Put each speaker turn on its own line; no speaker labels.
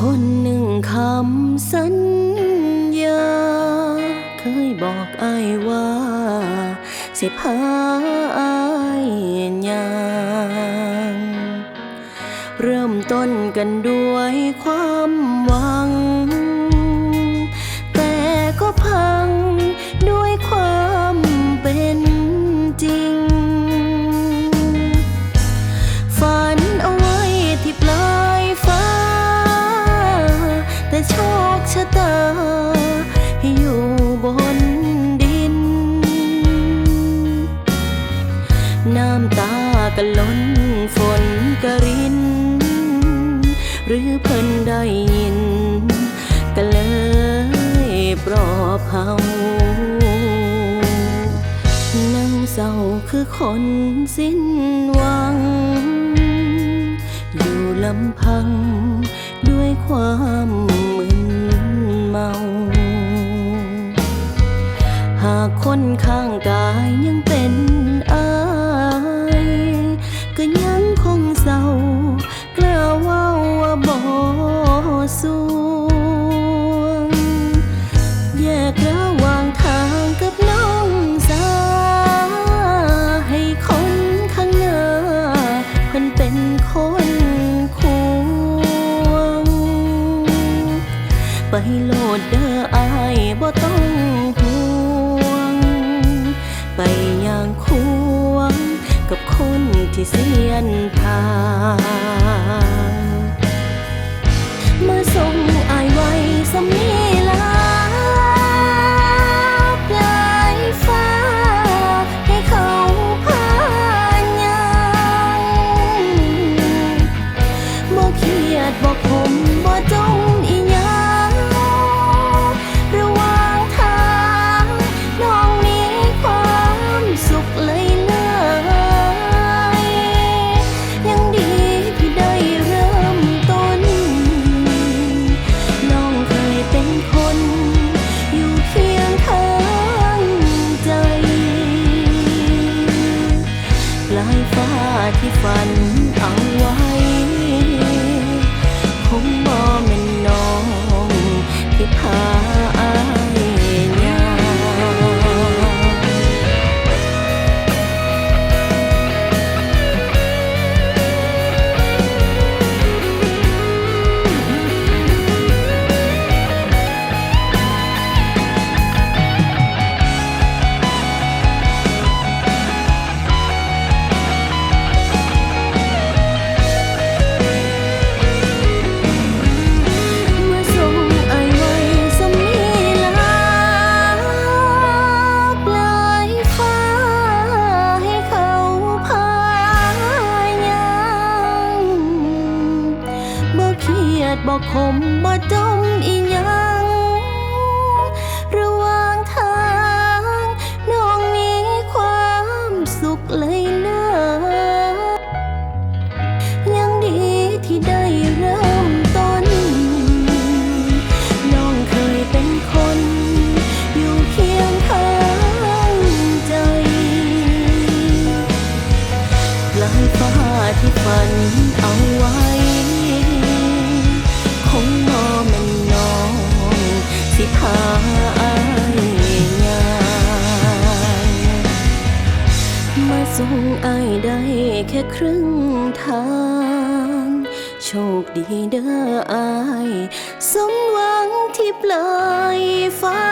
คนหนึ่งคำสัญญา เคยบอกอายว่า สิพาอายยางเริ่มต้นกันด้วยความหวัง เพิ่นได้ยิน ก็เลยปลอบเฮานั่งเศร้าคือคนสิ้นหวัง อยู่ลำพังด้วยความมึนเมาหากคนข้างกายยังเป็น ไปโลดเด้ออายบ่ต้องห่วง ไปอย่างควงกับคนที่เสียนทางายฟ้าที่ฝันเอาไว้ เครียดบ่ขมบ่จมอีหยัง ระหว่างทางน้องมีความสุขเลยเลิศยังดีที่ได้เริ่มต้น น้องเคยเป็นคน อยู่เคียงข้างใจปลายฟ้าที่ฝันเอาไว้ คงนอมันน้องสิพาอายย่ายมาส่งอายได้แค่ครึ่งทาง โชคดีเด้ออาย สมหวังที่ปลายฟ้า